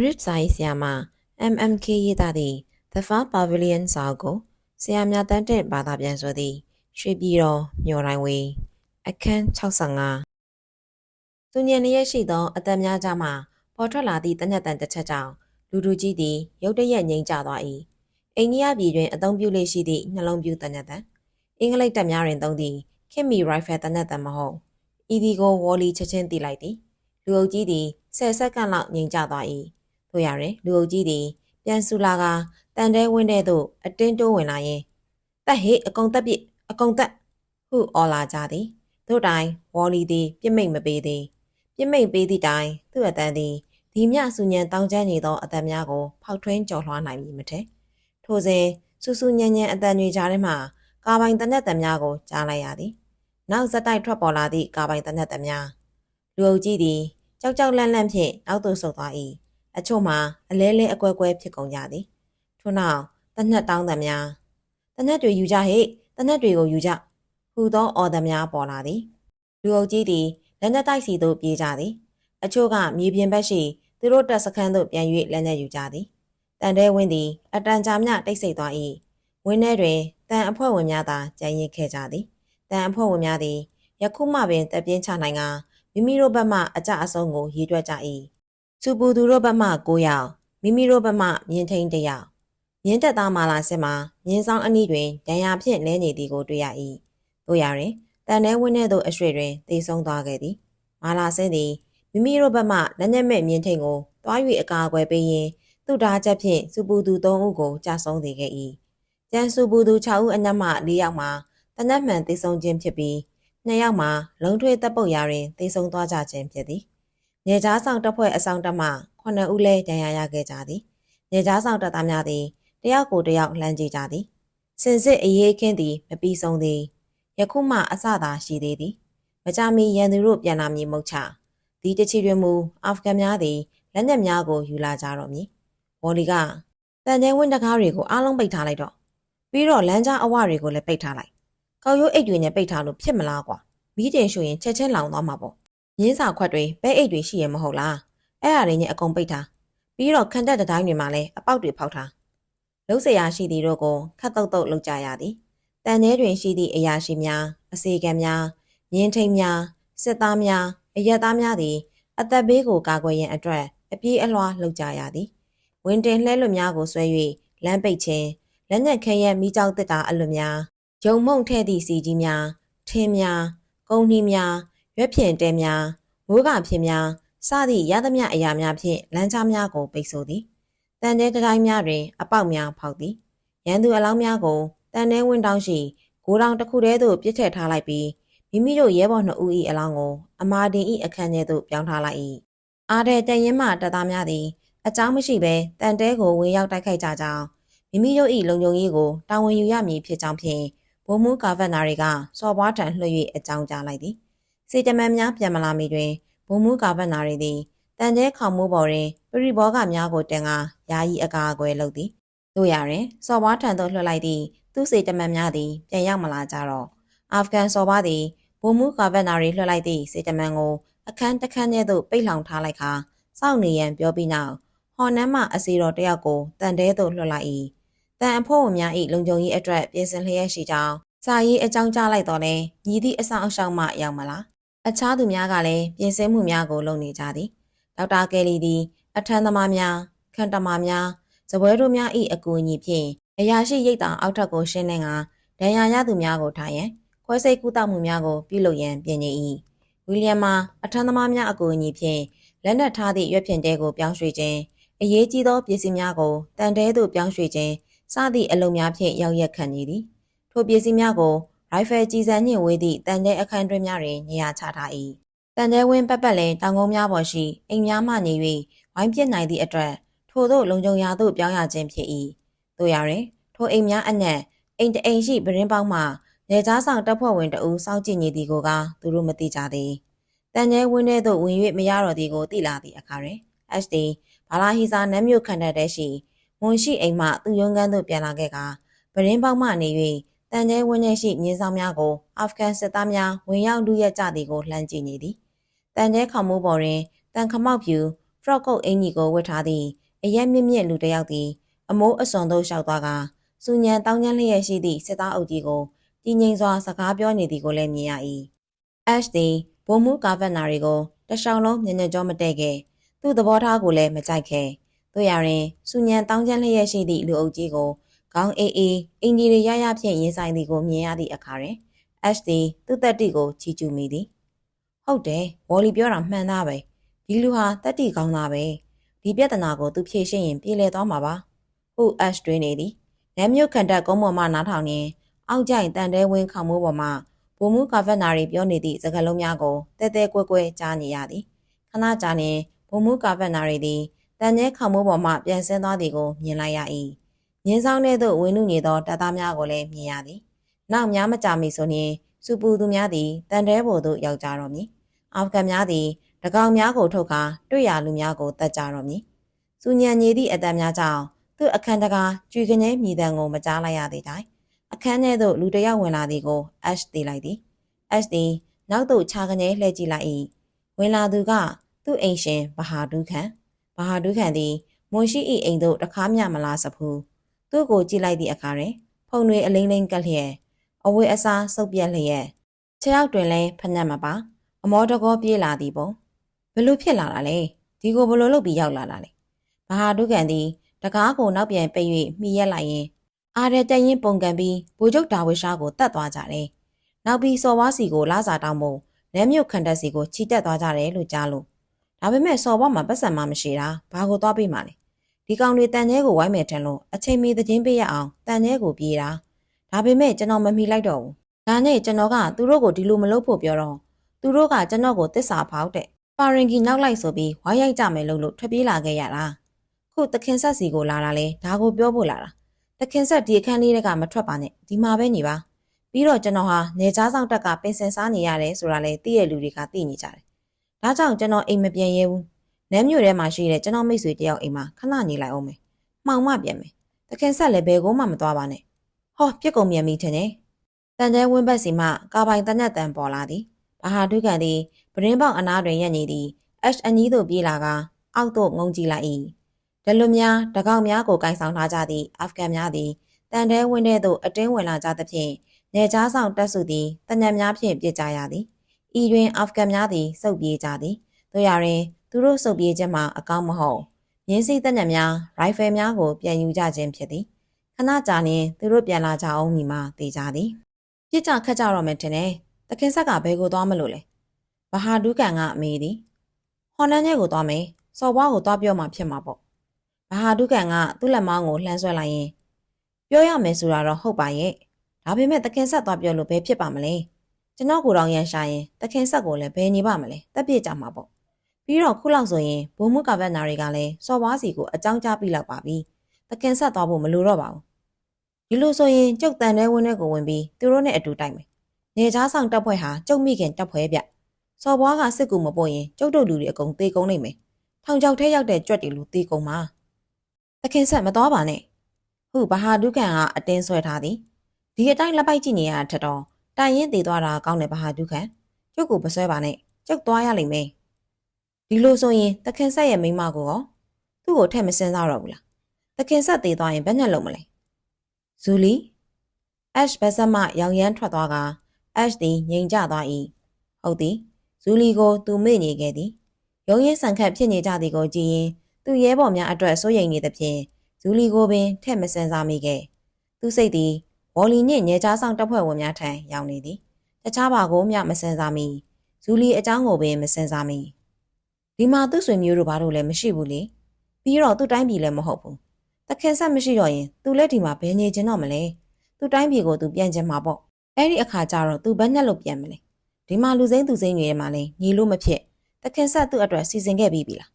Bridge စာရေးဆရာမ MMK ရေးသားသည့် The Far Pavilion စာအုပ်ကိုဆရာမြတ်တန်းတဲ့ဘာသာပြန်ဆိုသည့်ရွှေပြည်တော်မြို့တိုင်းဝေးအခန်း65သူညံလျက်ရှိသောအသက်များကြမှပေါ်ထွက်လာသည့်တညက်တန်တစ်ချက်ကြောင့်လူလူကြီးသည်ရုတ်တရက်ငြိမ်ကျသွား၏အိန္ဒိယပြည်တွင်အသုံးပြုလေရှိသည့်နှလုံးပြူတညက်တန်အင်္ဂလိပ်တပ်များတွင်သုံးသည့်ခင်မီရိုင်ဖယ်တညက်တန်မဟုတ်ဤဒီကိုဝေါ်လီချက်ချင်းတီးလိုက်သည်လူအုပ်ကြီးသည်ဆယ်စက္ကန့်လောက်ငြိမ်ကျသွား၏ တို့ရတွင်လူအုပ်ကြီးသည်ပြန်ဆူလာကတန်တဲဝင်းတဲ့သို့အတင်းတိုးဝင်လာရင်တက်ဟေ့အကုံတက်ပြစ်အကုံတက်ဟုအော်လာကြသည်တို့တိုင်ဝေါ်လီသည် ပြစ်မိတ်မပေးသည်ပြစ်မိတ်ပေးသည့်တိုင်သူ့အတန်းသည်ဒီမြဆူညံတောင်းကျနေသောအတန်များကို ဖောက်ထွင်းကျော်လွှားနိုင်မည်မထဲထိုစဉ်ဆူဆူညံညံအတန်တွေကြားထဲမှကာပိုင်တနက်တများကိုကြားလိုက်ရသည်နောက်ဇက်တိုက်ထွက်ပေါ်လာသည့်ကာပိုင်တနက်တများလူအုပ်ကြီးသည်ကြောက်ကြောက်လန့်လန့်ဖြင့်နောက်သို့ဆုတ်သွား၏ အချို့မှာအလဲလဲအကွဲကွဲဖြစ်ကုန်ကြသည်ထို့နောက်တနက်တောင်းတများတနက်တွေယူကြဟိတနက်တွေကိုယူကြဟူသောအော်တများပေါ်လာသည်လူအုပ်ကြီးသည်လက်နက်တိုက်စီသို့ပြေးကြသည်အချို့ကမြေပြင်ဘက်ရှိသူတို့တပ်စခန်းသို့ပြန်၍လက်နက်ယူကြသည်တန်တဲဝင်းသည်အတန်ကြာမြတိတ်ဆိတ်သွား၏ဝင်းထဲတွင်တန်အဖွဲ့ဝင်များသာကြံရင်ခဲ့ကြသည်တန်အဖွဲ့ဝင်များသည်ယခုမှပင်တပ်ပြင်းချနိုင်ကမိမိတို့ဘက်မှအကြအဆုံးကိုရည်တွက်ကြ၏ စူပူသူတို့ဘက်မှ9ယောက်မိမိတို့ဘက်မှမြင်းထိန်1ယောက်မြင်းတက်သားမာလာစစ်မှာမြင်းဆောင်အနီးတွင်ဒဏ်ရာဖြင့်လဲနေသည်ကိုတွေ့ရ၏တို့ရတွင်တန်ထဲဝင်းထဲသို့အရွှေတွင်တေဆုံးသွားခဲ့သည်မာလာစစ်သည်မိမိတို့ဘက်မှလက်နက်မဲ့မြင်းထိန်ကိုတွား၍အကာအကွယ်ပေးရင်းသူ့ဓာတ်ချက်ဖြင့်စူပူသူ3ဦးကိုကြာဆုံးစေခဲ့၏ကျန်စူပူသူ6ဦးအနက်မှ4ယောက်မှာတနက်မှန်တေဆုံးခြင်းဖြစ်ပြီး2ယောက်မှာလုံထွေးတပ်ပုတ်ရာတွင်တေဆုံးသွားကြခြင်းဖြစ်သည် နေကြားဆောင်တပ်ဖွဲ့အဆောင်တပ်မှ9ဦးလည်းဒဏ်ရာရခဲ့ကြသည်နေကြားဆောင်တပ်သားများသည်တယောက်ကိုတယောက်လှမ်းကြည့်ကြသည်စင်စစ်အရေးခင်းသည်မပြီးဆုံးသည်ယခုမှအစသာရှိသေးသည်မကြမီရန်သူတို့ပြန်လာမည်မဟုတ်ချဒီတချီတွင်မူအာဖဂန်များသည်လက်နက်များကိုယူလာကြတော့မည်ဝေါ်လီကတန်ကျဲဝင်းတကားတွေကိုအားလုံးပိတ်ထားလိုက်တော့ပြီးတော့လမ်းကြားအဝတွေကိုလည်းပိတ်ထားလိုက်ကောက်ရိုးအိတ်တွေနဲ့ပိတ်ထားလို့ဖြစ်မလားကွာမီးတင်ရှူရင်ချက်ချင်းလောင်သွားမှာပေါ့ ရင်းစာခွက်တွေပဲအိတ်တွေရှိရမဟုတ်လားအဲ့အရာတွေနဲ့အကုန်ပိတ်ထားပြီးတော့ခန်တက်တတိုင်းတွေမှာလည်းအပေါက်တွေဖောက်ထားလှုပ်เสียရရှိသည်တို့ကိုခတ်တုတ်တုတ်လုပ်ကြရသည်တန်ထဲတွင်ရှိသည့်အရာရှိများအစေခံများမြင်းထိန်များစစ်သားများအရက်သားများသည်အသက်ဘေးကိုကာကွယ်ရန်အတွက်အပြေးအလွှားလှုပ်ကြရသည်ဝင်တင်လှဲလွတ်များကိုဆွဲ၍လမ်းပိတ်ခြင်းလက်နက်ခဲရဲမိကြောက်တက်တာအလွတ်များဂျုံမုံထဲ့သည့်စီကြီးများထင်းများကုန်းနှီးများ ရွက်ဖြင့်တဲများမိုးကဖြစ်များစသည့်ရသမျှအရာများဖြင့်လမ်းကြားများကိုပိတ်ဆို့သည်တန်တဲ့တိုင်းများတွင် အပေါက်များဖောက်သည်ရန်သူအလောင်းများကိုတန်တဲ့ဝင်းတောင်းရှိဂိုးတောင်တစ်ခုတည်းသို့ပြစ်ထည့်ထားလိုက်ပြီးမိမိတို့ရဲဘော်နှစ်ဦး၏အလောင်းကိုအမာတင်၏အခန်းထဲသို့ပြောင်းထားလိုက်၏အားတဲ့တန်ရင်မှတပ်သားများသည်အကြောင်းမရှိဘဲတန်တဲကိုဝင်ရောက်တိုက်ခိုက်ကြကြောင်းမိမိတို့၏လုံခြုံရေးကိုတာဝန်ယူရမည်ဖြစ်ကြောင်းဖြင့်ဘုံမူကာဗတ်နာတွေကစော်ဘွားထံလွှတ်၍အကြောင်းကြားလိုက်သည် စေတမန်များပြန်မလာမီတွင်ဘုံမူကာဗတ်နာတွေသည်တန်တဲခေါမိုးပေါ်တွင်ပရိဘောဂများကိုတင်ကာယာယီအကာအကွယ်လုပ်သည်တို့ရတွင်စော်ဘွားထံသို့လွှတ်လိုက်သည့်သူစေတမန်များသည်ပြန်ရောက်မလာကြတော့အာဖဂန်စော်ဘွားသည်ဘုံမူကာဗတ်နာတွေလွှတ်လိုက်သည့်စေတမန်ကိုအခန်းတစ်ခန်းထဲသို့ပိတ်လောင်ထားလိုက်ခါစောင့်နေရန်ပြောပြီးနောက်ဟော်နန်းမှအစီတော်တယောက်ကိုတန်တဲသို့လွှတ်လိုက်၏တန်အဖို့ဝင်များ၏လုံခြုံရေးအတွက်ပြင်ဆင်လျက်ရှိကြောင်းစာရေးအကြောင်းကြားလိုက်တော့လဲညီသည့်အဆောင်အရှောက်မှရောက်မလား အခြားသူများကလည်းပြင်ဆင်မှုများကိုလုပ်နေကြသည်ဒေါက်တာကယ်လီသည် အထမ်းသမားများခန့်တမားများဇပွဲတို့များ၏အကူအညီဖြင့်အရာရှိရိတ်တာအောက်ထပ်ကိုရှင်းလင်းကဒဏ်ရာရသူများကိုထားရန်ခွဲစိတ်ကူးတောက်မှုများကိုပြုလုပ်ရန်ပြင်နေ၏ဝီလျံမှာအထမ်းသမားများအကူအညီဖြင့်လက်နက်ထားသည့်ရွက်ဖြင့်တဲကိုပြောင်းရွှေ့ခြင်းအရေးကြီးသောပစ္စည်းများကိုတန်တဲသို့ပြောင်းရွှေ့ခြင်းစသည့်အလုပ်များဖြင့်ရောက်ရက်ခံနေသည်ထိုပစ္စည်းများကို ရိုင်ဖယ်ကြီးစံနှင့်ဝေးသည့်တန်တဲအခန်းတွင်များတွင်နေရာချထား၏တန်တဲဝင်းပတ်ပတ်လည်တောင်ကုန်းများပေါ်ရှိအိမ်များမှနေ၍ဝိုင်းပြစ်နိုင်သည့်အတွက်ထို့သောလုံခြုံရာသို့ပြောင်းရခြင်းဖြစ်၏တို့ရတွင်ထိုအိမ်များအနက်အိမ်တအိမ်ရှိပရင်းပေါင်းမှနေကြားဆောင်တပ်ဖွဲ့ဝင်တအူစောင့်ကြည့်နေသည်ကိုကသူတို့မသိကြသေးတန်ကျဲဝင်းထဲသို့ဝင်၍မရတော့သည်ကိုသိလာသည့်အခါတွင် HD ဘာလာဟီစာနမ်းမြို့ခန္ဓာတဲရှိမွန်ရှိအိမ်မှသူ့ရုံးခန်းသို့ပြန်လာခဲ့ကပရင်းပေါက်မှနေ၍ တန်ကျဲဝင်းထဲရှိမြင်းဆောင်များကိုအာဖဂန်စစ်သားများဝင်ရောက်လူရက်ကြသည်ကိုလှမ်းကြည့်နေသည်တန်ကျဲခေါမိုးပေါ်တွင်တန်ခမောက်ပြူဖ frock ကုတ်အင်ကြီးကိုဝတ်ထားသည့်အရက်မြင့်မြင့်လူတစ်ယောက်သည်အမိုးအစွန်သို့လျှောက်သွားကစူညံတောင်းကျမ်းလျက်ရှိသည့်စစ်သားအုပ်ကြီးကိုတည်ငြိမ်စွာစကားပြောနေသည်ကိုလည်းမြင်ရ၏။ Ash သည်ဘုံမူကာဗက်နာရီကိုတရှောင်းလုံးညညကြောမတည့်ခဲ့သူ့သဘောထားကိုလည်းမကြိုက်ခဲ့တို့ရရင်စူညံတောင်းကျမ်းလျက်ရှိသည့်လူအုပ်ကြီးကို ခေါင်းအေးအေးအင်ကြီးရရဖြင့်ရင်ဆိုင်သည်ကိုမြင်ရသည့်အခါတွင် Ash သည်သူ့တက်တီကိုချီကျူမိသည်ဟုတ်တယ်ဝေါ်လီပြောတာမှန်သားပဲဒီလူဟာတက်တီကောင်းသားပဲဒီပြဿနာကိုသူဖြေရှင်းရင်ပြေလည်သွားမှာပါဟု Ash တွင်နေသည်နမ်းမြို့ခံတပ်ကုန်းပေါ်မှနားထောင်ရင်းအောက်ကျရင်တန်တဲဝင်းခေါမိုးပေါ်မှဘုံမူကာဗက်နာရီပြောနေသည့်စကားလုံးများကိုတဲတဲကွဲကွဲကြားနေရသည်ခဏကြာနေဘုံမူကာဗက်နာရီသည်တန်ကျဲခေါမိုးပေါ်မှပြန်ဆင်းသွားသည်ကိုမြင်လိုက်ရ၏ မြင်းဆောင်ထဲသို့ဝင်းနုနေသောတပ်သားများကိုလည်းမြင်ရသည်နောက်များမကြာမီဆိုရင်စူပူသူများသည်တန်တဲပေါ်သို့ရောက်ကြတော့မည်အာဖဂန်များသည်တကောင်များကိုထုတ်ကာတွေ့ရလူများကိုတတ်ကြတော့မည်စူညံညီသည့်အတန်များကြောင့်သူ့အခန်းတကာကြွေကငဲမြည်တံကိုမကြားလိုက်ရသေးတိုင်အခန်းထဲသို့လူတစ်ယောက်ဝင်လာသည်ကို Ash သိလိုက်သည် Ash သည်နောက်သို့ခြာကငဲလှည့်ကြည့်လိုက်၏ဝင်လာသူကသူ့အိမ်ရှင်ဘဟာဒူးခန်ဘဟာဒူးခန်သည်မွန်ရှိ၏အိမ်သို့တခါမျှမလာစဖူး သူ့ကိုကြည့်လိုက်သည့်အခါတွင်ဖုန်တွေအလိမ့်လိမ့်ကပ်လျက်အဝေးအစားစုပ်ပြက်လျက်ခြေထောက်တွင်လည်းဖနှက်မပါ အမောတကောပြေးလာသည်ပုံဘလို့ဖြစ်လာတာလဲဒီကိုဘလို့လုပ်ပြီးရောက်လာတာလဲဘဟာဒုကန်သည်တကားကိုနောက်ပြန်ပိတ်၍မိရက်လိုက်ရင်အားတဲ့တရင်ပုံကန်ပြီးဘိုးကျုပ်ဒါဝိရှားကိုတတ်သွားကြတယ်နောက်ပြီးစော်ဝါးစီကိုလာစာတောင်းဖို့လဲမြုပ်ခန်တက်စီကိုချီတက်သွားကြတယ်လို့ကြားလို့ဒါပေမဲ့စော်ဘွားမှာပတ်စံမမရှိတာဘာကိုသွားပေးမှလဲ ဒီကောင်တွေတန်ကျဲကိုဝိုင်းမယ်ထင်လို့အချိန်မီသခြင်းပေးရအောင်တန်ကျဲကိုပြေးတာဒါပေမဲ့ကျွန်တော်မမီလိုက်တော့ဘူးဒါနဲ့ကျွန်တော်ကသူတို့ကိုဒီလိုမလုပ်ဖို့ပြောတော့သူတို့ကကျွန်တော်ကိုတစ္ဆာဖောက်တဲ့ပါရင်ကီနောက်လိုက်ဆိုပြီးဝိုင်းရိုက်ကြမယ်လို့လို့ထွက်ပြေးလာခဲ့ရတာခုတခင်ဆက်စီကိုလာတာလဲဒါကိုပြောဖို့လာတာတခင်ဆက်ဒီအခန်းလေးကမထွက်ပါနဲ့ဒီမှာပဲနေပါပြီးတော့ကျွန်တော်ဟာနေကြားဆောင်တက်ကပင်စင်စားနေရတယ်ဆိုတာလဲသိရလူတွေကသိနေကြတယ်ဒါကြောင့်ကျွန်တော်အိမ်မပြန်ရဲဘူး နမ်းမြို့ထဲမှာရှိတဲ့ကျွန်တော်မိတ်ဆွေတယောက်အိမ်မှာခဏနေလိုက်အောင်မယ်မှောင်မပြန်မယ်တခင်ဆက်လည်းဘယ်ကိုမှမသွားပါနဲ့ဟောပြက်ကုန်မြန်ပြီထင်တယ်တန်တဲဝင်းဘက်စီမှကာပိုင်တနက်တန်ပေါ်လာသည်ဘာဟာဒုကန်သည်ပရင်းပေါက်အနားတွင်ရက်နေသည် H အနီးသို့ပြေးလာကအောက်သို့ငုံကြည့်လိုက်၏ဒလွန်များတကောင်များကိုကင်ဆောင်ထားကြသည့်အာဖဂန်များသည်တန်တဲဝင်းထဲသို့အတင်းဝင်လာကြသဖြင့်နေကြားဆောင်တက်စုသည်တညံများဖြင့်ပြစ်ကြရသည်ဤတွင်အာဖဂန်များသည်စုပ်ပြေးကြသည်တို့ရရင် သူတို့စုပ်ပြေးခြင်းမှာအကောင်းမဟုတ်ရင်းစီတညံများရိုင်ဖယ်များကိုပြန်ယူကြခြင်းဖြစ်သည်ခဏကြာလျင်သူတို့ပြန်လာကြအောင်မိမှတေးကြသည်ပြစ်ကြခတ်ကြတော့မယ်ထင်တယ်တခင်ဆက်ကဘယ်ကိုသွားမလို့လဲဘဟာဒူးကန်ကအမေသည်ဟွန်နန်းကျဲကိုသွားမယ်စော်ဘွားကိုသွားပြောမှဖြစ်မှာပေါ့ဘဟာဒုကန်ကသူ့လက်မောင်းကိုလှမ်းဆွဲလိုက်ရင်ပြောရမယ်ဆိုတာတော့ဟုတ်ပါရဲ့ဒါပေမဲ့တခင်ဆက်သွားပြောလို့ဘယ်ဖြစ်ပါမလဲကျွန်တော်ကိုယ်တော်ရန်ရှာရင်တခင်ဆက်ကိုလည်းဘယ်နေပါမလဲတက်ပြစ်ကြမှာပေါ့ ပြီးတော့ခုလောက်ဆိုရင်ဘုံမှုကဗက်နာတွေကလည်းစော်ဘွားစီကိုအကြောင်းကြားပြီးလောက်ပါပြီတခင်ဆက်သွားဖို့မလိုတော့ပါဘူးဒီလိုဆိုရင်ကျုပ်တန်တဲ့ဝင်းထဲကိုဝင်ပြီးသူတို့နဲ့အတူတိုက်မယ်နေကြားဆောင်တပ်ဖွဲ့ဟာကျုပ်မိခင်တပ်ဖွဲ့ဗျစော်ဘွားကစစ်ကူမပို့ရင်ကျုပ်တို့လူတွေအကုန်သေကုန်နိုင်မယ်ထောင်ချောက်ထဲရောက်တဲ့ကြွက်တွေလူသေကုန်မှာတခင်ဆက်မသွားပါနဲ့ဟုဘဟာဒုကန်ကအတင်းဆွဲထားသည်ဒီအတိုင်းလက်ပိုက်ကြည့်နေရတာထက်တော့တိုင်ရင်သေးသွားတာကောင်းတယ်ဘဟာဒုကန်ကျုပ်ကိုမဆွဲပါနဲ့ကျုပ်သွားရလိမ့်မယ် ဒီလိုဆိုရင်တခင်ဆက်ရဲ့မိမကိုရောသူ့ကိုထက်မစင်းစားတော့ဘူးလားတခင်ဆက်သေးသွားရင်ဘယ်နဲ့လုံးမလဲဇူလီအက်ရှ်ဘက်ဆက်မှရောင်ရမ်းထွက်သွားကအက်ရှ်သည်ငြိမ်ကျသွား၏ဟုတ်သည်ဇူလီကိုသူမေ့နေခဲ့သည်ရုံးရင်ဆန်ခတ်ဖြစ်နေကြသည်ကိုကြည့်ရင်သူရဲဘော်များအတွက်စိုးရိမ်နေသဖြင့်ဇူလီကိုပင်ထက်မစင်စားမိခဲ့သူစိတ်သည်ဝေါ်လီနှင့်ညဲကြားဆောင်တပ်ဖွဲ့ဝင်များထံရောက်နေသည်တခြားပါကိုမျှမစင်စားမိဇူလီအကြောင်းကိုပင်မစင်စားမိ ဒီမှာသူ့ဆွေမျိုးတို့ဘာလို့လဲမရှိဘူးလေပြီးတော့သူ့တိုင်းပြည်လည်းမဟုတ်ဘူးတခင်ဆက်မရှိတော့ရင်သူလည်းဒီမှာဘယ်နေချင်တော့မလဲသူ့တိုင်းပြည်ကိုသူပြန်ချင်မှာပေါ့အဲ့ဒီအခါကျတော့သူဘယ်နဲ့လို့ပြန်မလဲဒီမှာလူစိမ့်သူစိမ့်တွေမှာလည်းညီလို့မဖြစ်တခင်ဆက်သူ့အတွက်စီစဉ်ခဲ့ပြီးပြီလား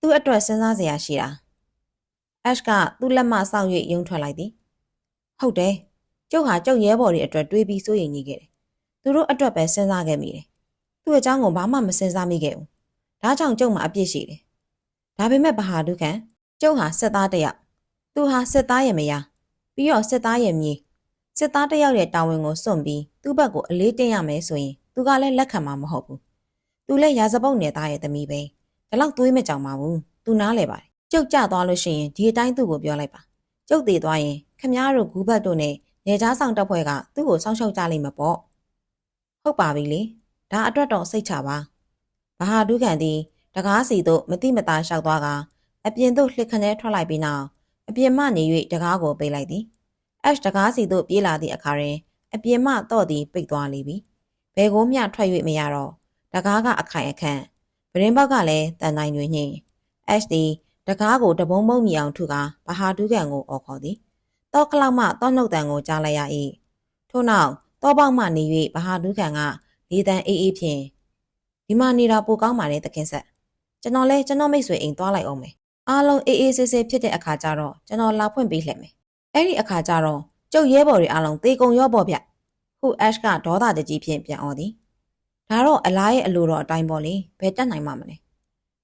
သူ့အတွက်စဉ်းစားစရာရှိတာအက်ရှ်ကသူ့လက်မဆောက်၍ယုံထွက်လိုက်သည်ဟုတ်တယ်ကျုပ်ဟာကျုပ်ရဲဘော်တွေအတွက်တွေးပြီးစိုးရိမ်နေခဲ့တယ်သူတို့အတွက်ပဲစဉ်းစားခဲ့မိတယ်သူ့အကြောင်းကိုဘာမှမစဉ်းစားမိခဲ့ဘူး ဒါကြောင့်ကျုပ်မှာအပြစ်ရှိတယ်ဒါပေမဲ့ဘဟာဒုခံကျုပ်ဟာစစ်သားတစ်ယောက်သူဟာစစ်သားရဲ့မယားပြီးတော့စစ်သားရဲ့မြေစစ်သားတစ်ယောက်ရဲ့တာဝန်ကိုစွန့်ပြီးသူ့ဘက်ကိုအလေးတင်ရမယ်ဆိုရင်သူကလည်းလက်ခံမှာမဟုတ်ဘူး။သူလည်းရာဇပုတ်နယ်သားရဲ့သမီးပဲ။ဒါလောက်သွေးမကြောင်ပါဘူးသူနားလဲပါတယ်ကျုပ်ကြသွားလို့ရှိရင်ဒီအတိုင်းသူ့ကိုပြောလိုက်ပါကျုပ်တည်သွားရင်ခမည်းတော်ဂူဘတ်တို့နဲ့နေသားဆောင်တပ်ဖွဲ့ကသူ့ကိုစောင့်ရှောက်ကြလိမ့်မှာပေါ့ဟုတ်ပါပြီလေဒါအတွက်တော့စိတ်ချပါ ဘာဟာဒုခံသည်တကားစီတို့မတိမတာလျှောက်သွားကအပြင်သို့လှစ်ခနဲထွက်လိုက်ပြီးနောက်အပြင်မှနေ၍တကားကိုပိတ်လိုက်သည်အက်ရှ်တကားစီတို့ပြေးလာသည့်အခါတွင်အပြင်မှတော့သည်ပိတ်သွားလိမ့်ပြီဘယ်ကိုမျှထွက်၍မရတော့တကားကအခိုင်အခန့်ပရင်ဘောက်ကလည်းတန်တိုင်းတွင်ညှင်အက်ရှ်သည်တကားကိုတဘုံမုံမြအောင်ထုကဘာဟာဒုကန်ကိုအော်ခေါ်သည်တော့ကလောက်မှတော့နှုတ်တန်ကိုကြားလိုက်ရ၏ထို့နောက်တော့ပေါက်မှနေ၍ဘာဟာဒုကန်ကလေတန်အေးအေးဖြင့် ဒီမှာနေတာပိုကောင်းပါလေတခင်ဆက်ကျွန်တော်လဲကျွန်တော်မိတ်ဆွေအိမ်သွားလိုက်အောင်မယ်အားလုံးအေးအေးဆေးဆေးဖြစ်တဲ့အခါကျတော့ကျွန်တော်လာဖွင့်ပေးလှည့်မယ်အဲ့ဒီအခါကျတော့ကျုပ်ရဲဘော်တွေအားလုံးသေကုံရောပေါ့ဗျဟုအက်ရှ်ကဒေါသတကြီးဖြင့်ပြန်អော်သည်ဒါတော့အလားရဲ့အလိုတော်အတိုင်းပေါ့လေဘယ်တက်နိုင်မှာမလဲ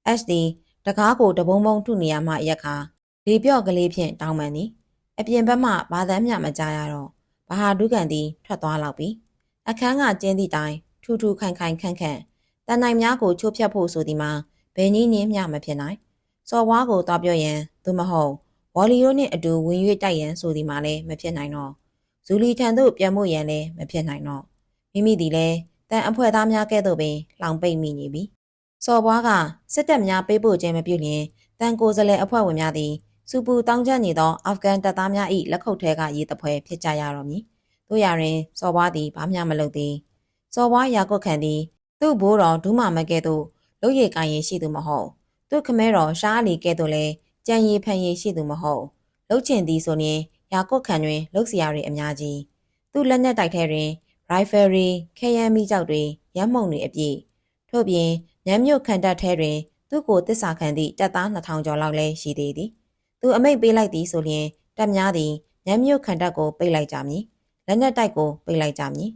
အက်ရှ်သည်တကားကိုတဘုံဘုံထုနေရမှရက်ခါလေပြော့ကလေးဖြင့်တောင်းပန်သည်အပြင်ဘက်မှဘာသမ်းမြမကြားရတော့ဘာဟာဒုကန်သည်ထွက်သွားလောက်ပြီအခန်းကကျင်းသည့်တိုင်ထူထူခိုင်ခိုင်ခန့်ခန့် တန်နိုင်များကိုချိုးဖြတ်ဖို့ဆိုသည်မှာဘယ်နည်းနည်းမျှမဖြစ်နိုင်စော်ဝါးကိုသွားပြောရန်သို့မဟုတ်ဝေါ်လီယိုနှင့်အတူဝင်၍တိုက်ရန်ဆိုသည်မှာလည်းမဖြစ်နိုင်တော့ဇူလီထံသို့ပြန်ဖို့ရန်လည်းမဖြစ်နိုင်တော့မိမိသည်လည်းတန်အဖွဲသားများကဲ့သို့ပင်လောင်ပိတ်မိနေပြီစော်ဘွားကစစ်တပ်များပေးပို့ခြင်းမပြုလျင်တန်ကိုယ်စားလှယ်အဖွဲ့ဝင်များသည်စူပူတောင်းကျနေသောအာဖဂန်တပ်သားများ၏လက်ခုပ်ထဲကရေးတပွဲဖြစ်ကြရတော့မည်တို့ရရင်စော်ဘွားသည်ဘာမျှမလုပ်သည်စော်ဘွားရာကုတ်ခံသည် သူ့ဘိုးတော်ဒူးမမကဲ့သို့လုတ်ရည်ကိုင်းရရှိသူမဟုတ်သူ့ခမဲတော်ရှားလီကဲ့သို့လည်းကြံရည်ဖန်ရည်ရှိသူမဟုတ်လှုပ်ချင်သည်ဆိုရင်ရာကုတ်ခံတွင်လှုပ်စရာတွေအများကြီးသူ့လက်နက်တိုက်ထဲတွင် rifle တွေခဲယမ်းမိကြောက်တွေရမ်းမှုန်တွေအပြည့်ထို့ပြင်ညမ်းမြုပ်ခံတပ်ထဲတွင် သူ့ကိုတစ္ဆာခံသည့်တပ်သား2000ကျော်လောက်လည်းရှိသေးသည်သူအမိတ်ပေးလိုက်သည်ဆိုလျှင်တပ်များသည်ညမ်းမြုပ်ခံတပ်ကိုပိတ်လိုက်ကြမည်လက်နက်တိုက်ကိုပိတ်လိုက်ကြမည်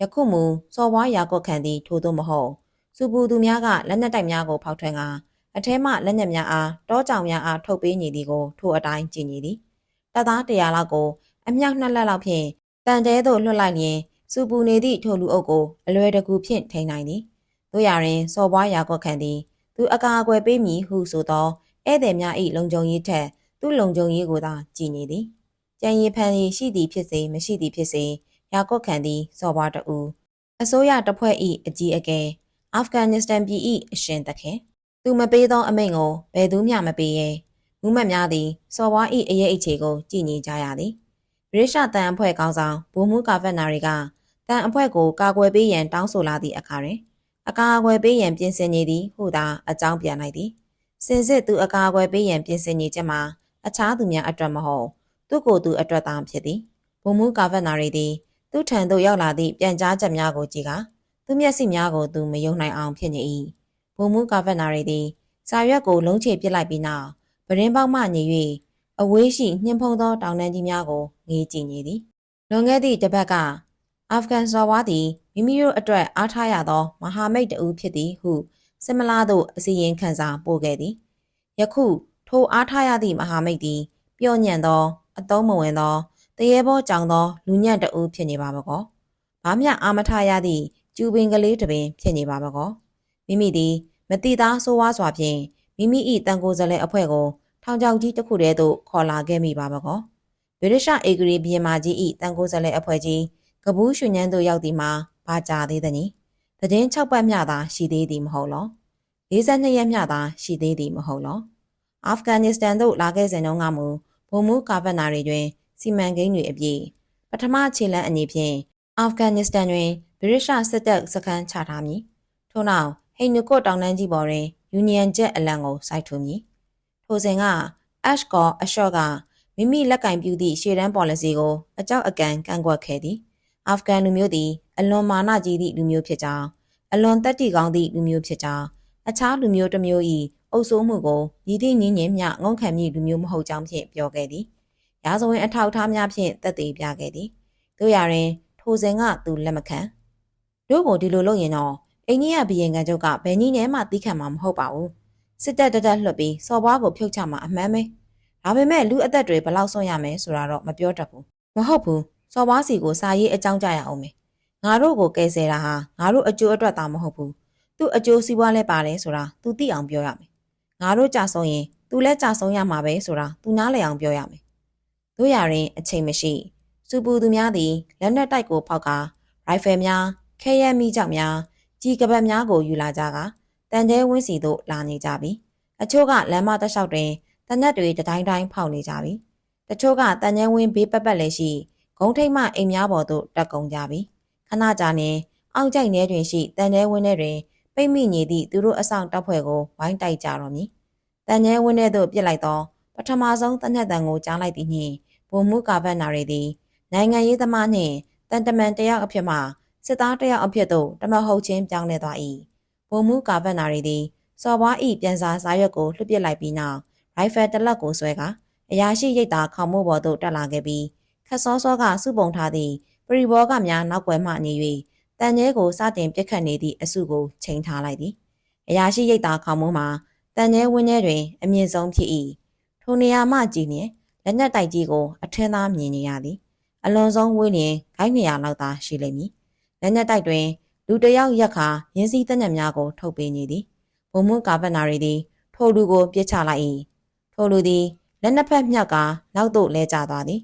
ယခုမူစော်ဝါးရာကုတ်ခံသည့်ထို့သို့မဟုတ်စူပူသူများကလက်နက်တိုက်များကိုဖောက်ထွင်းကာအထဲမှလက်နက်များအားတောကြောင်များအားထုတ်ပေးနေသည်ကိုထို့အတိုင်းကြည်နေသည်တပ်သား100လောက်ကိုအမြောက်နှစ်လက်လောက်ဖြင့်တန်တဲသို့လွှတ်လိုက်လျင်စူပူနေသည့်ထိုလူအုပ်ကိုအလွယ်တကူဖြင့်ထိန်နိုင်သည်တို့ရရင်စော်ဘွားရာကွက်ခံသည်သူအကာအကွယ်ပေးမည်ဟုဆိုသောဧည့်သည်များ၏လုံခြုံရေးထက်သူ့လုံခြုံရေးကိုသာကြည်နေသည်ကြံရည်ဖန်ရည်ရှိသည်ဖြစ်စေမရှိသည်ဖြစ်စေ ရာကွက်ခံသည်စော်ဘွားတဦးအစိုးရတပ်ဖွဲ့၏အကြီးအကဲအာဖဂန်နစ္စတန်ပြည်၏အရှင်သခင်သူမပေးသောအမိန့်ကိုဘယ်သူမျှမပေးရဲမူးမတ်များသည်စော်ဘွား၏အရေးအခြေကိုကြည်နေကြရသည်ဗြိတိရှတန်အဖွဲ့ကောင်းဆောင်ဘိုးမူကာဖက်နာရီကတန်အဖွဲ့ကိုကာကွယ်ပေးရန်တောင်းဆိုလာသည့်အခါတွင်အကာအကွယ်ပေးရန်ပြင်ဆင်နေသည်ဟုသာအကြောင်းပြန်လိုက်သည်စင်စစ်သူအကာအကွယ်ပေးရန်ပြင်ဆင်နေချက်မှာအခြားသူများအတွက်မဟုတ်သူ့ကိုယ်သူအတွက်သာဖြစ်သည်ဘုံမူကာဖက်နာရီသည် သူ့ထံသို့ရောက်လာသည့်ပြန်ကြားချက်များကိုကြည့်ကာသူမျက်စိများကိုသူမယုံနိုင်အောင်ဖြစ်နေ၏ဘုံမူကာဖက်နာရီသည်စာရွက်ကိုလုံးချေပစ်လိုက်ပြီးနောက်ပရင်ပေါက်မှနေ၍အဝေးရှိနှင်းဖုံးသောတောင်တန်းကြီးများကိုငေးကြည့်နေသည်လွန်ခဲ့သည့်တစ်ပတ်ကအာဖဂန်စော်ဝါးသည်မိမိတို့အတွက်အားထားရသောမဟာမိတ်တဦးဖြစ်သည်ဟုစမလာသို့အစီရင်ခံစာပို့ခဲ့သည်ယခုထိုအားထားရသည့်မဟာမိတ်သည်ပျော့ညံ့သောအတုံးမဝင်သော တရေဘောကြောင်သောလူညံ့တဦးဖြစ်နေပါမကော။ဘာမျှအာမထားရသည့်ကျူပင်ကလေးတစ်ပင်ဖြစ်နေပါမကော။မိမိသည်မတိသားဆိုးဝါးစွာဖြင့်မိမိ၏တန်ကိုယ်စလဲအဖွဲ့ကိုထောင်ချောက်ကြီးတစ်ခုတည်းသို့ခေါ်လာခဲ့မိပါမကော။ဗြိတိရှအေဂရီဘီယမာကြီး၏တန်ကိုယ်စလဲအဖွဲ့ကြီးကပူးရွှန်ညမ်းသို့ရောက်သည်မှာဘာကြသေးသနည်း။သတင်း6ပတ်မျှသာရှိသေးသည်မဟုတ်လော။42ရက်မျှသာရှိသေးသည်မဟုတ်လော။အာဖဂန်နစ္စတန်သို့လာခဲ့စဉ်တုန်းကမူဘုံမူကာဗတ်နာတွေတွင် စီမံကိန်းတွေအပြည့်ပထမခြေလှမ်းအနေဖြင့်အာဖဂန်နစ္စတန်တွင်ဗြိတိရှစစ်တပ်စခန်းချထားမည်ထို့နောက်ဟိန်နုကုတ်တောင်တန်းကြီးပေါ်တွင်ယူနီယံဂျက်အလံကိုစိုက်ထူမည်ထိုစဉ်ကအက်ရှ်ကောအရှော့ကမိမိလက်ကင်ပြူသည့်ရှေ့တန်း policy ကိုအကြောက်အကန်ကန့်ကွက်ခဲ့သည်အာဖဂန်လူမျိုးသည်အလွန်မာနကြီးသည့်လူမျိုးဖြစ်ကြောင်းအလွန်တက်တီကောင်းသည့်လူမျိုးဖြစ်ကြောင်းအခြားလူမျိုးတစ်မျိုး၏အုပ်စိုးမှုကိုရည်သည့်ညင်းညင်းမြငုံခံမည့်လူမျိုးမဟုတ်ကြောင်းဖြင့်ပြောခဲ့သည် ရာဇဝင်အထောက်အထားများဖြင့်သက်သေပြခဲ့သည်တို့ရရင်ထိုစဉ်ကသူလက်မခံတို့ကိုဒီလိုလုပ်ရင်တော့အိန္ဒိယဘီရင်ကန်ချုပ်ကဘယ်နည်းနဲ့မှသိခံမှာမဟုတ်ပါဘူးစစ်တပ်တက်တက်လွှတ်ပြီးစော်ဘွားကိုဖြုတ်ချမှာအမှန်ပဲဒါပေမဲ့လူအသက်တွေဘလောက်ဆုံးရမယ်ဆိုတာတော့မပြောတတ်ဘူးမဟုတ်ဘူးစော်ဘွားစီကိုစာရေးအကြောင်းကြရအောင်မယ်ငါတို့ကိုကယ်ဆယ်တာဟာငါတို့အကျိုးအတွက်သာမဟုတ်ဘူးသူ့အကျိုးစီးပွားလဲပါတယ်ဆိုတာ तू သိအောင်ပြောရမယ်ငါတို့ကြဆုံးရင်သူလည်းကြာဆုံးရမှာပဲဆိုတာသူနားလည်အောင်ပြောရမယ် တို့ရရင်အချိန်မရှိစူပူသူများသည်လက်နက်တိုက်ကိုဖောက်ကရိုင်ဖယ်များခဲရဲမိကြောက်များကြီးကပတ်များကိုယူလာကြကတန်ကျဲဝင်းစီသို့လာနေကြပြီအချို့ကလမ်းမတစ်လျှောက်တွင်တနက်တွေတတိုင်းတိုင်းဖောက်နေကြပြီတချို့ကတန်ကျဲဝင်းဘေးပတ်ပတ်လည်းရှိဂုံထိတ်မှအိမ်များပေါ်သို့တက်ကုန်ကြပြီခဏကြာနေအောက်ကျိုက်ထဲတွင်ရှိတန်ကျဲဝင်းထဲတွင်ပိတ်မိနေသည့်သူတို့အဆောင်တပ်ဖွဲ့ကိုဝိုင်းတိုက်ကြတော့မည်တန်ကျဲဝင်းထဲသို့ပြစ်လိုက်သော ပထမဆုံးတနက်တန်ကိုကြားလိုက်သည်နှင့်ဘုံမှုကာဗတ်နာရီသည်နိုင်ငံရေးသမားနှင့်တန်တမန်တယောက်အဖြစ်မှစစ်သားတယောက်အဖြစ်သို့တမဟုတ်ချင်းပြောင်းလဲသွား၏ဘုံမှုကာဗတ်နာရီသည်စော်ဘွားဤပြန်စာစာရွက်ကိုလွှတ်ပစ်လိုက်ပြီးနောက်ရိုင်ဖယ်တစ်လက်ကိုဆွဲကာအရာရှိရိတ်သားခေါမိုးပေါ်သို့တက်လာခဲ့ပြီးခက်စောစောကစုပုံထားသည့်ပရိဘောကများနောက်ွယ်မှနေ၍တန်ကျဲကိုစတင်ပြစ်ခတ်နေသည့်အစုကိုချိန်ထားလိုက်သည်အရာရှိရိတ်သားခေါမိုးမှာတန်ကျဲဝင်းထဲတွင်အမြင့်ဆုံးဖြစ်၏ ထိုနေရာမှကြည့်လျင်လက်နက်တိုက်ကြီးကိုအထင်းသားမြင်နေရသည်အလွန်ဆုံးဝေးလျင်ဂိုင်းနေရာလောက်သာရှိလိမ့်မည်လက်နက်တိုက်တွင်လူတစ်ယောက်ရက်ခါရင်းစည်းတက်နက်များကိုထုတ်ပေးနေသည်ဘုံမှုကာဗတ်နာရီသည်ထိုလူကိုပြစ်ချလိုက်၏ထိုလူသည်လက်နှစ်ဖက်မြက်ကနောက်သို့လဲကျသွားသည်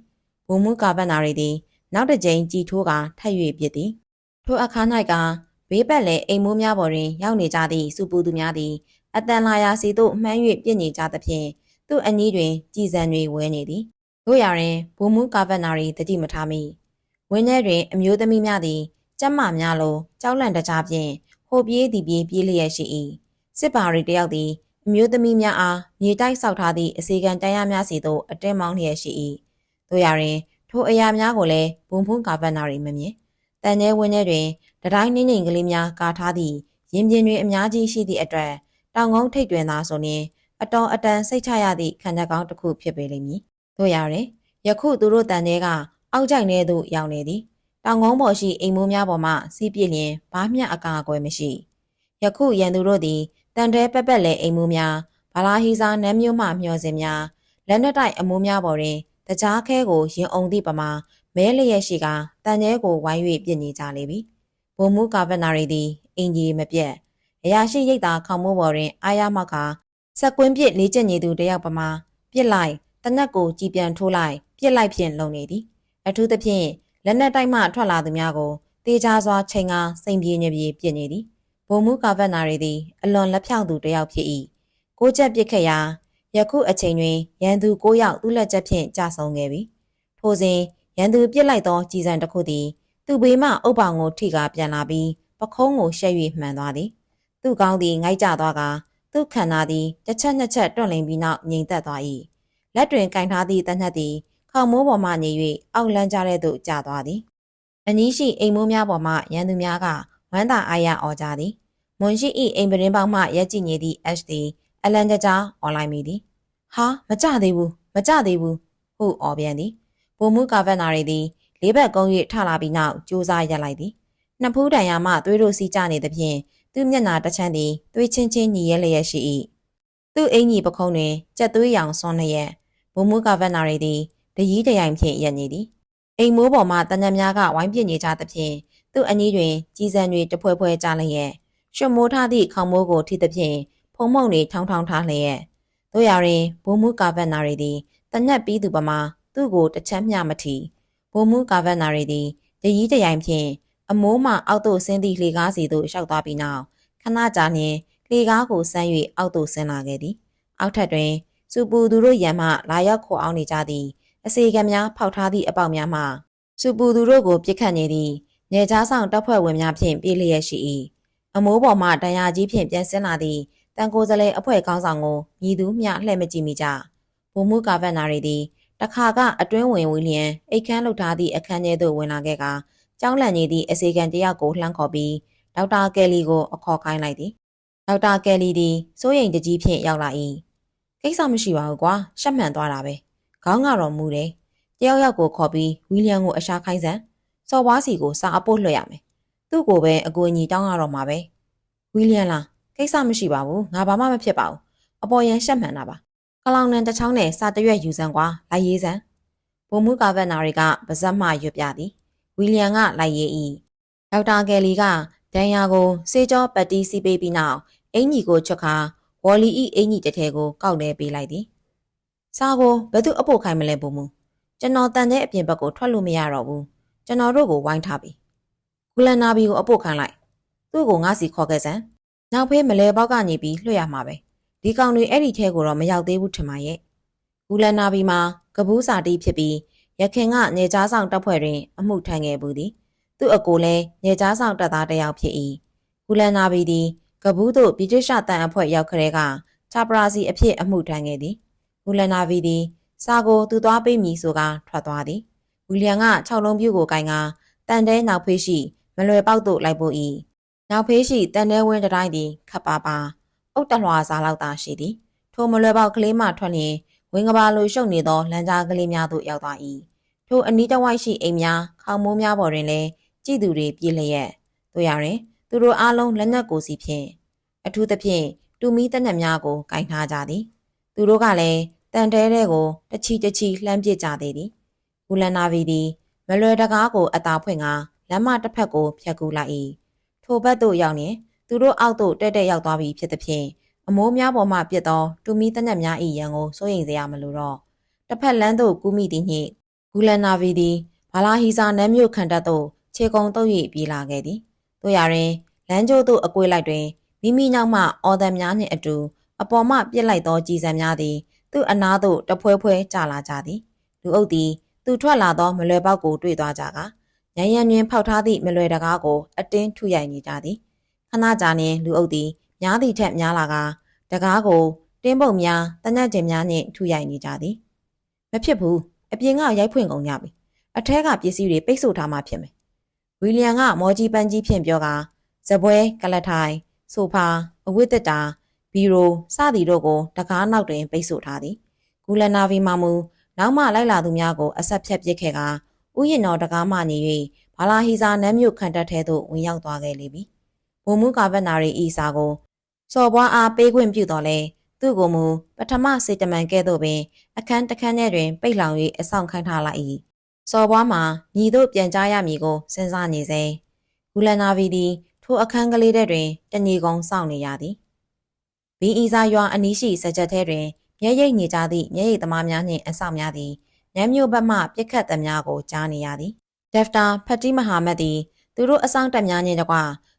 ဘုံမှုကာဗတ်နာရီသည်နောက်တစ်ကြိမ်ကြည်ထိုးကထပ်၍ပြစ်သည်ထိုအခါ၌ကဘေးပတ်လဲအိမ်မိုးများပေါ်တွင်ရောက်နေကြသည့်စုပူသူများသည်အတန်လာရာစီသို့မှန်း၍ပြစ်နေကြသဖြင့် သူ့အနီးတွင်ကြည်စံတွေဝဲနေသည်တို့ရရင်ဘုံမှုကာဗတ်နာရီတတိမထားမိဝင်းထဲတွင်အမျိုးသမီးများသည်ကျမ်းမာများလိုကြောက်လန့်တကြားဖြင့်ဟိုပြေးသည်ပြေးပြေးလျက်ရှိ၏စစ်ပါရီတယောက်သည်အမျိုးသမီးများအားမြေတိုက်ဆောက်ထားသည့်အစီကံတန်ရများစီသို့အတင်းမောင်းလျက်ရှိ၏တို့ရရင်ထိုအရာများကိုလည်းဘုံဖုံးကာဗတ်နာရီမမြင်တန်ကျဲဝင်းထဲတွင်တတိုင်းနှင်းနှင်ကလေးများကာထားသည့်ရင်ပြင်တွေအများကြီးရှိသည့်အတွက်တောင်ကုန်းထိပ်တွင်သာဆိုရင် အတော်အတန်စိတ်ချရသည့်ခံချက်ကောင်းတစ်ခုဖြစ်ပေလိမ့်မည်တို့ရရင်ယခုသူတို့တန်တဲ့ကအောက်ကျိုင်ထဲသို့ရောက်နေသည်တောင်ကုန်းပေါ်ရှိအိမ်မိုးများပေါ်မှစီးပြစ်လျင်ဘာမျှအကာအကွယ်မရှိယခုရန်သူတို့သည်တန်တဲပက်ပက်လဲအိမ်မိုးများဘာလာဟီစာနမ်းမျိုးမှမျောစင်များလက်နက်တိုက်အမိုးများပေါ်တွင်တကြားခဲကိုရင်အုံသည့်ပမာမဲလျက်ရှိကတန်ကျဲကိုဝိုင်း၍ပြစ်နေကြလေပြီဘုံမှုကာဗက်နာရီသည်အင်ကြီးမပြတ်အရာရှိရိတ်သားခေါမိုးပေါ်တွင်အာရမောက်က ဆက်ကွင်းပြစ်လေးကျက်နေသူတယောက်ပမာပြစ်လိုက်တနက်ကိုကြည်ပြန်ထိုးလိုက်ပြစ်လိုက်ဖြင့်လုံနေသည်အထူးသဖြင့်လက်နက်တိုက်မှထွက်လာသူများကိုတေချာစွာချိန်ကားစိန်ပြေးနေပြေးပြစ်နေသည်ဘုံမှုကာဗက်နာရီသည်အလွန်လက်ဖြောင့်သူတစ်ယောက်ဖြစ်၏ကိုချက်ပစ်ခတ်ရာယခုအချိန်တွင်ရန်သူ၉ယောက်သူ့လက်ချက်ဖြင့်ကြာဆုံးခဲ့ပြီထိုစဉ်ရန်သူပြစ်လိုက်သောကြည်စံတစ်ခုသည်သူ့ဘေးမှအုပ်ပောင်ကိုထိကာပြန်လာပြီးပခုံးကိုရှက်၍မှန်သွားသည်သူ့ကောင်းသည်ငိုက်ကြသွားက သူ့ခန္ဓာသည်တစ်ချက်နှစ်ချက်တွန့်လင်ပြီးနောက်ငြိမ်သက်သွား၏လက်တွင်ကင်ထားသည့်တနက်သည်ခေါမိုးပေါ်မှနေ၍အောက်လန်းကြတဲ့သို့ကျသွားသည်အနီးရှိအိမ်မိုးများပေါ်မှရန်သူများကဝမ်းသာအားရအော်ကြသည်မွန်ရှိ၏အိမ်ပရင်ပေါက်မှရက်ကြည့်နေသည့် H သည်အလန်တကြားអွန်လိုင်းမိသည်ဟာမကြသေးဘူးမကြသေးဘူးဟုအော်ပြန်သည်ဘုံမှုကာဗက်နာရီသည်လေးဘက်ကုန်း၍ထလာပြီးနောက်ကြိုးစားရက်လိုက်သည်နှစ်ဖူးတန်ရာမှသွေးတို့စီးကျနေသဖြင့် သူ့မျက်နှာတစ်ချမ်းသည်သွေးချင်းချင်းညီရဲလျက်ရှိ၏သူ့အင်ကြီးပခုံးတွင်ကြက်သွေးရောင်ဆွန်းလျက်ဘုံမှုကာဗက်နာရီသည်တကြီးတရိုင်ဖြင့်ရက်နေသည်အိမ်မိုးပေါ်မှတန်ညံများကဝိုင်းပြစ်နေကြသဖြင့်သူ့အနီးတွင်ကြီးစံတွေတဖွဲဖွဲကြလျက်ရွှမိုးထားသည့်ခေါင်းမိုးကိုထိသဖြင့်ဖုံမုံတွေထောင်းထောင်းထားလျက်တို့ရရင်ဘုံမှုကာဗက်နာရီသည်တနက်ပြီးသူပမာသူ့ကိုတစ်ချက်မျှမထီဘုံမှုကာဗက်နာရီသည်တကြီးတရိုင်ဖြင့် အမိုးမှအောက်သို့ဆင်းသည့်လှေကားစီသို့လျှောက်သွားပြီးနောက်ခဏကြာလျင်လှေကားကိုဆန်း၍အောက်သို့ဆင်းလာခဲ့သည်အောက်ထက်တွင်စူပူသူတို့ရံမှလာရောက်ခေါ်အောင်နေကြသည်အစီကံများဖောက်ထားသည့်အပေါက်များမှစူပူသူတို့ကိုပြစ်ခတ်နေသည့်နေကြားဆောင်တပ်ဖွဲ့ဝင်များဖြင့်ပြေးလျက်ရှိ၏အမိုးပေါ်မှတန်ရာကြီးဖြင့်ပြန်ဆင်းလာသည့်တန်ကိုယ်စလဲအဖွဲ့ကောင်းဆောင်ကိုမြည်သူမျှလှည့်မကြည့်မိကြဘုံမှုကာဗက်နာရီသည်တခါကအတွင်းဝင်ဝီလျံအိတ်ခမ်းလှုပ်ထားသည့်အခန်းထဲသို့ဝင်လာခဲ့က ကြောင်းလန့်နေသည့်အစီကံတယောက်ကိုလှမ်းခေါ်ပြီးဒေါက်တာကယ်လီကိုအခေါ်ခိုင်းလိုက်သည်ဒေါက်တာကယ်လီသည်စိုးရိမ်တကြီးဖြင့်ရောက်လာ၏ကိစ္စမရှိပါဘူးကွာရှက်မှန်သွားတာပဲခေါင်းကတော့မူတယ်တယောက်ယောက်ကိုခေါ်ပြီးဝီလျံကိုအရှာခိုင်းစမ်းစော်ဘွားစီကိုစာအပို့လွှတ်ရမယ်သူ့ကိုပဲအကူအညီတောင်းရတော့မှာပဲဝီလျံလားကိစ္စမရှိပါဘူးငါဘာမှမဖြစ်ပါဘူးအပေါ်ရန်ရှက်မှန်တာပါကလောင်နန်တစ်ချောင်းနဲ့စာတရွက်ယူစမ်းကွာလိုက်ရေးစမ်းဘုံမှုကာဗက်နာရီကပါဇက်မှရွတ်ပြသည် ဝီလျံကလိုက်ရေး၏ဒေါက်တာကယ်လီကဒန်ယာကိုစေကြောပတ်တီးစီးပေးပြီးနောက်အင်ကြီးကိုချွတ်ခါဝေါ်လီဤအင်ကြီးတစ်ထဲကိုကောက်နေပေးလိုက်သည်စာကိုဘယ်သူအဖို့ခိုင်းမလဲပုံမူကျွန်တော်တန်တဲ့အပြင်ဘက်ကိုထွက်လို့မရတော့ဘူးကျွန်တော်တို့ကိုဝိုင်းထားပြီဂူလန်နာဘီကိုအဖို့ခိုင်းလိုက်သူ့ကိုငါစီခေါ်ခဲ့စမ်းနောက်ဖေးမလဲပေါက်ကနေပြီးလွှတ်ရမှာပဲဒီကောင်တွေအဲ့ဒီထဲကိုတော့မရောက်သေးဘူးထင်ပါရဲ့ဂူလန်နာဘီမှာကပူးစာတီးဖြစ်ပြီး ရခင်ကနေကြားဆောင်တပ်ဖွဲ့တွင် အမှုထမ်းခဲ့ဘူးသည်သူ့အကိုလည်းနေကြားဆောင်တပ်သားတစ်ယောက်ဖြစ်၏ဂူလန်နာဘီသည်ကပူးသို့ဗြိတိရှတန်အဖွဲ့ရောက်ခရဲကချာပရာစီအဖြစ်အမှုထမ်းခဲ့သည်ဂူလန်နာဘီသည်စာကိုသူသွားပေးမည်ဆိုကထွက်သွားသည်ဝီလျံက6လုံးပြူကိုကင်ကတန်တဲနောက်ဖေးရှိ မလွယ်ပေါက်သို့လိုက်ပို့၏နောက်ဖေးရှိတန်တဲဝင်းတိုင်းသည်ခပ်ပါပါအုတ်တလွှာစားလောက်သာရှိသည်ထိုမလွယ်ပေါက်ကလေးမှထွက်လျင် ဝင်းကဘာလိုရှုပ်နေသောလမ်းကြားကလေးများသို့ရောက်သွား၏ထိုအနီးတစ်ဝိုက်ရှိအိမ်များခေါင်မိုးများပေါ်တွင်လည်းကြည်သူတွေပြေးလျက်တို့ရရင်သူတို့အားလုံးလက်နက်ကိုစီဖြင့်အထူးသဖြင့်တူမီတက်နက်များကိုကင်ထားကြသည် သူတို့ကလည်းတန်တဲတဲ့ကိုတချီတချီလှမ်းပစ်ကြသေးသည်ဂူလန်နာဗီသည်မလွယ်တကားကိုအသာဖွင့်ကလမ်းမတစ်ဖက်ကိုဖြတ်ကူးလိုက်၏ထိုဘက်သို့ရောက်နေသူတို့အောက်သို့တက်တက်ရောက်သွားပြီဖြစ်သဖြင့် အမိုးများပေါ်မှပြစ်သောတူမီတက်နက်များ၏ရန်ကိုစိုးရိမ်စရာမလိုတော့တစ်ဖက်လမ်းသို့ကူးမိသည်နှင့်ဂူလန်နာဗီသည်ဘာလာဟီစာနမ်းမြို့ခံတပ်သို့ခြေကုံတုပ်၍ပြေးလာခဲ့သည်တို့ရရင်လမ်းကျိုးသို့အကွေးလိုက်တွင်မိမိနောက်မှအော်ဒန်များနှင့်အတူအပေါ်မှပြစ်လိုက်သောကြည်စံများသည်သူ့အနားသို့တဖွဲဖွဲကျလာကြသည်လူအုပ်သည်သူထွက်လာသောမလွယ်ပေါက်ကိုတွေ့သွားကြကညံရံတွင်ဖောက်ထားသည့်မလွယ်တကားကိုအတင်းထုရိုက်နေကြသည်ခဏကြာနှင့်လူအုပ်သည်များသည့်ထက်များလာက တကားကိုတင်းပုတ်များတနက်ကျင်များနှင့်ထုရိုက်နေကြသည်မဖြစ်ဘူးအပြင်ကရိုက်ဖွင့်ကုန်ကြပြီအထက်ကပစ္စည်းတွေပိတ်ဆို့ထားမှဖြစ်မယ်ဝီလျံကမော်ကြီးပန်းကြီးဖြင့်ပြောကဇပွဲကလထိုင်ဆိုဖာအဝိတ္တတာဘီရိုစသည်တို့ကိုတကားနောက်တွင်ပိတ်ဆို့ထားသည်ဂူလနာဗီမာမူနောက်မှလိုက်လာသူများကိုအဆက်ဖြတ်ပစ်ခဲ့ကဥယျာဉ်တော်တကားမှနေ၍ဘာလာဟီဇာနမ်းမြို့ခံတပ်ထဲသို့ဝင်ရောက်သွားခဲ့လေပြီဘုံမှုကာဗက်နာရီဤစာကို စော်ဘွားအားပေးခွင့်ပြုတော်လဲသူ့ကိုမူပထမစေတမန်ကဲ့သို့ပင်အခန်းတစ်ခန်းထဲတွင်ပိတ်လောင်၍အဆောင်ခိုင်းထားလိုက်၏စော်ဘွားမှာမြည်တို့ပြန်ကြားရမည်ကိုစဉ်းစားနေစေဂူလနာဗီသည်ထိုအခန်းကလေးထဲတွင်တဏီကုံစောင့်နေရသည်ဘီအီဇာရွာအနီးရှိစကြက်ထဲတွင်မျက်ရည်နေကြသည့်မျက်ရည်သမားများနှင့်အဆောင်များသည်နမ်းမြို့ဘက်မှပြစ်ခတ်သမျှကိုကြားနေရသည်ဒက်ဖတာဖတ်တီမဟာမက်သည်သူတို့အဆောင်တပ်များနှင့်တကွ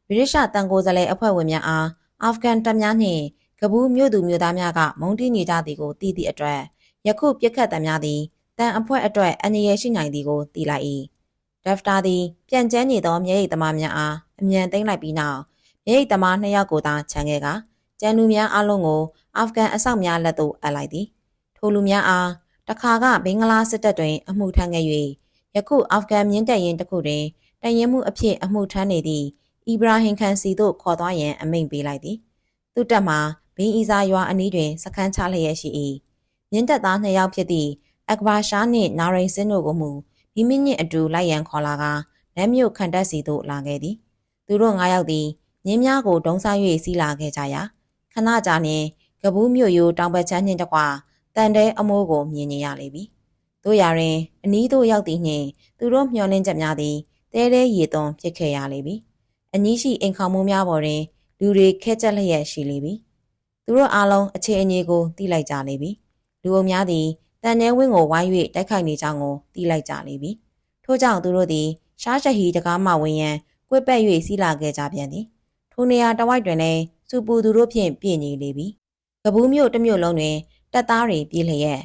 ဗြိတိရှတန်ကိုယ်စားလှယ်အဖွဲ့ဝင်များအား အာဖဂန်တပ်များနှင့်ကပူးမြို့သူမြို့သားများကမုန်းတီးနေကြသည်ကိုသိသည့်အတွက်ယခုပြစ်ခတ်သမျှသည်တန်အဖွဲ့အတွက်အန္တရာယ်ရှိနိုင်သည်ကိုသိလိုက်၏ဒက်ဖတာသည်ပြန်ကျဲနေသောမျက်ရည်သမားများအားအမြန်သိမ်းလိုက်ပြီးနောက်မျက်ရည်သမားနှစ်ယောက်ကိုသာခြံခဲ့ကကျန်လူများအလုံးကိုအာဖဂန်အဆောက်များလက်သို့အပ်လိုက်သည်ထိုလူများအားတခါကဘင်္ဂလားစစ်တပ်တွင် အမှုထမ်းခဲ့၍ယခုအာဖဂန်မြင်းတပ်ရင်းတစ်ခုတွင်တရင်မှုအဖြစ်အမှုထမ်းနေသည့် အီဘရာဟင်ခန်စီသို့ခေါ်သွားရန်အမိန့်ပေးလိုက်သည်သူတပ်မှာဘင်းအီဇာရွာအနီးတွင်စခန်းချလျက်ရှိ၏မြင်းတပ်သားနှစ်ယောက်ဖြစ်သည့်အကဘာရှားနှင့်နာရိန်စင်းတို့ကိုမူမိမိနှင့်အတူလိုက်ရန်ခေါ်လာကနမ်းမြို့ခံတပ်စီသို့လာခဲ့သည်သူတို့ငါးယောက်သည်မြင်းများကိုတုံးစား၍စီးလာခဲ့ကြရာခဏကြာနှင့်ကပူးမြို့ရိုးတောင်ဘက်ချမ်းနှင့်တကွာတန်တဲ့အမိုးကိုမြင်နေရလေပြီတို့ရရင်အနီးသို့ရောက်သည်နှင့်သူတို့မျှော်လင့်ချက်များသည်တဲတဲရေသွန်ဖြစ်ခဲ့ရလေပြီ အနီးရှိအိမ်ခေါင်မိုးများပေါ်တွင်လူတွေခဲကျက်လျက်ရှိလေပြီသူတို့အားလုံးအခြေအနေကိုသိလိုက်ကြလေပြီလူအုံများသည်တန်တဲဝင်းကိုဝိုင်း၍တိုက်ခိုက်နေကြောင်းကိုသိလိုက်ကြလေပြီထို့ကြောင့်သူတို့သည်ရှားရှဟီတကားမှဝင်ရန်ကွက်ပက်၍စီးလာခဲ့ကြပြန်သည်ထိုနေရာတဝိုက်တွင်လည်းစူပူသူတို့ဖြင့်ပြည့်နေလေပြီကပူးမြို့တစ်မြို့လုံးတွင်တပ်သားတွေပြေးလျက်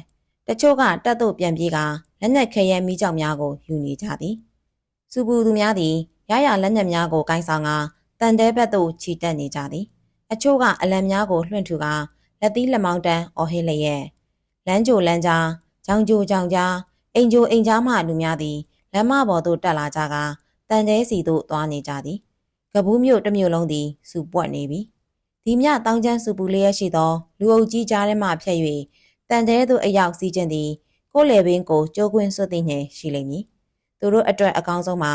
တချို့ကတပ်သို့ပြန်ပြေးကလက်နက်ခဲယမ်းမိကြောင်များကိုယူနေကြသည်စူပူသူများသည် ရရလက်နက်များကိုကိုင်းဆောင်ကတန်တဲဘက်သို့ခြိတက်နေကြသည်အချို့ကအလံများကိုလွှင့်ထူကလက်သီးလက်မောင်းတန်းအော်ဟစ်လျက်လမ်းကြိုလမ်းကြားကြောင်ကြိုကြောင်ကြားအိမ်ကြိုအိမ်ကြားမှလူများသည်လမ်းမပေါ်သို့တက်လာကြကတန်ကျဲစီသို့သွားနေကြသည်ကပူးမြို့တစ်မြို့လုံးသည်စူပွက်နေပြီဒီမြတောင်ကျန်းစူပူလျက်ရှိသောလူအုပ်ကြီးကြားထဲမှဖြတ်၍တန်ကျဲသို့အရောက်စီးခြင်းသည်ကိုယ်လေပင်ကိုကြိုးကွင်းစွတ်သည်နှင့်ရှိလိမ့်မည်သူတို့အတွက်အကောင်းဆုံးမှာ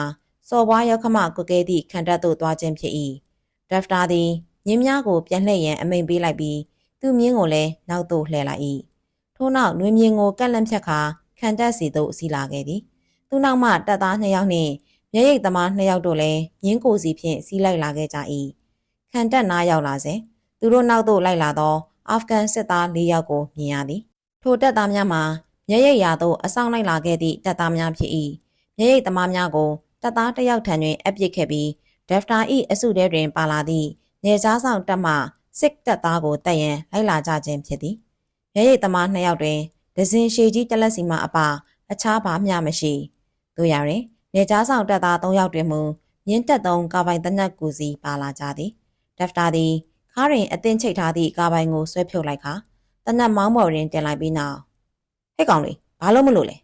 စော်ဘွားရောက်ခမကွကဲသည့်ခံတပ်သို့သွားခြင်းဖြစ်၏ဒက်ဖတာသည်မြင်းများကိုပြန်လှည့်ရန်အမိန်ပေးလိုက်ပြီးသူ့မြင်းကိုလည်းနောက်သို့လှည့်လိုက်၏ထို့နောက်နှွေးမြင်းကိုကက်လန့်ဖြတ်ခါခံတပ်စီသို့စီးလာခဲ့သည်သူနောက်မှတပ်သားနှစ်ယောက်နှင့်မျက်ရည်သမားနှစ်ယောက်တို့လည်းမြင်းကိုစီဖြင့်စီးလိုက်လာခဲ့ကြ၏ခံတပ်နားရောက်လာစဉ်သူတို့နောက်သို့လိုက်လာသောအာဖဂန်စစ်သား၄ယောက်ကိုမြင်ရသည်ထိုတပ်သားများမှာမျက်ရည်ရာသို့အဆောင်လိုက်လာခဲ့သည့်တပ်သားများဖြစ်၏မျက်ရည်သမားများကို တပ်သားတစ်ယောက်ထံတွင်အပြစ်ခဲ့ပြီးဒက်ဖတာ၏အစုထဲတွင်ပါလာသည့်နေကြားဆောင်တပ်မှစစ်တပ်သားကိုတပ်ရန်လိုက်လာကြခြင်းဖြစ်သည်မျက်ရည်သမားနှစ်ယောက်တွင်ဒဇင်ရှည်ကြီးတလက်စီမှအပအခြားဘာမျှမရှိတို့ရတွင်နေကြားဆောင်တပ်သား၃ယောက်တွင်မူမြင်းတက်သုံးကာပိုင်တနက်ကူစီပါလာကြသည်ဒက်ဖတာသည်ခါရင်အသင်းချိတ်ထားသည့်ကာပိုင်ကိုဆွဲဖြုတ်လိုက်ခါတနက်မောင်းပေါ်တွင်တင်လိုက်ပြီးနောက်ဟဲ့ကောင်လေးဘာလို့မလို့လဲ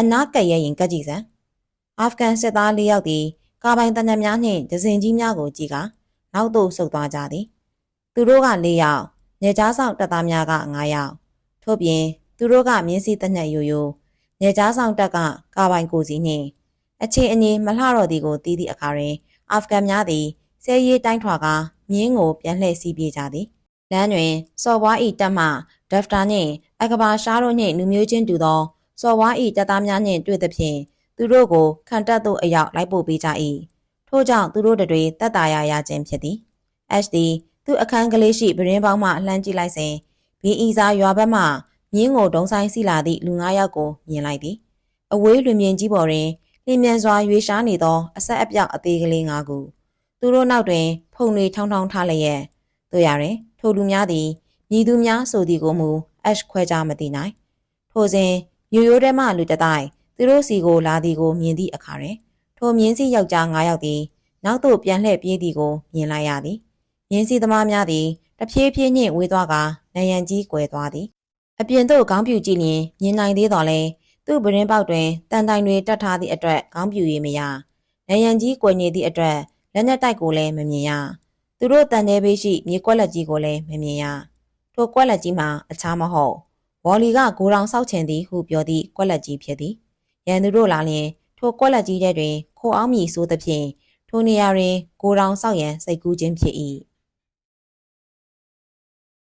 အနာကက်ရဲရင်ကက်ကြည့်စမ်း အာဖဂန်စစ်သား၄ယောက်သည်ကာပိုင်တနက်များနှင့်ဒဇင်ကြီးများကိုကြည့်ကနောက်သို့ဆုတ်သွားကြသည်သူတို့က၄ယောက်နေကြားဆောင်တပ်သားများက9ယောက်ထို့ပြင်သူတို့ကမြင်းစည်းတနက်ရိုးရိုးနေကြားဆောင်တပ်ကကာပိုင်ကိုစီနှင့်အချင်းအငင်းမလှတော့သည်ကိုတီးသည့်အခါတွင်အာဖဂန်များသည်ဆဲရီးတိုင်းထွာကမြင်းကိုပြန်လှည့်စီးပြေးကြသည်လမ်းတွင်စော်ဘွားဤတပ်မှဒက်ဖတာနှင့်အကဘာရှားတို့နှင့်လူမျိုးချင်းတူသောစော်ဘွားဤတပ်သားများနှင့်တွေ့သဖြင့် သူတို့ကိုခံတပ်သို့အရောက်လိုက်ပို့ပေးကြ၏ထို့ကြောင့်သူတို့တွေတက်တာရရခြင်းဖြစ်သည် HD သူ့အခန်းကလေးရှိပရင်းပေါင်းမှလှမ်းကြည့်လိုက်စဉ်ဘီအီစာရွာဘက်မှမြင်းကိုဒုံဆိုင်စီလာသည့်လူ၅ယောက်ကိုမြင်လိုက်သည်အဝေးလွင်မြင်ကြီးပေါ်တွင်လျင်မြန်စွာရွေရှားနေသောအဆက်အပြောက်အသေးကလေး၅ခုသူတို့နောက်တွင် ဖုန်တွေထောင်းထောင်းထားလျက်တို့ရတွင်ထိုလူများသည်မြည်သူများဆိုသည်ကိုမူအက်ခွဲကြမသိနိုင်ထိုစဉ်ရိုးရိုးတဲမှလူတတိုင်း သူတို့စီကိုလာသည်ကိုမြင်သည့်အခါတွင်ထိုမြင်းစီယောက်ျား၅ယောက်သည်နောက်သို့ပြန်လှည့်ပြေးသည်ကိုမြင်လိုက်ရသည်မြင်းစီသမားများသည်တဖြည်းဖြည်းနှင့်ဝေးသွားကနယံကြီးကွယ်သွားသည်အပြင်သို့ခေါင်းပြူကြည့်လျင်မြင်နိုင်သေးတော်လဲသူ့ပရင်းပေါက်တွင်တန်တိုင်တွေတက်ထားသည့်အတွက်ခေါင်းပြူ၍မရနယံကြီးကွယ်နေသည့်အတွက်လက်နက်တိုက်ကိုလည်းမမြင်ရသူတို့တန်သေးပေးရှိမြေကွက်လက်ကြီးကိုလည်းမမြင်ရထိုကွက်လက်ကြီးမှာအခြားမဟုတ်ဝေါ်လီကဂိုရောင်ဆောက်ချင်သည်ဟုပြောသည့်ကွက်လက်ကြီးဖြစ်သည် ရန်သူတို့လာလျင်ထိုကွက်လက်ကြီးထဲတွင်ခိုအောင်မြည်ဆိုးသဖြင့်ထိုနေရာတွင်ဂိုရောင်ဆောက်ရန်စိတ်ကူးခြင်းဖြစ်၏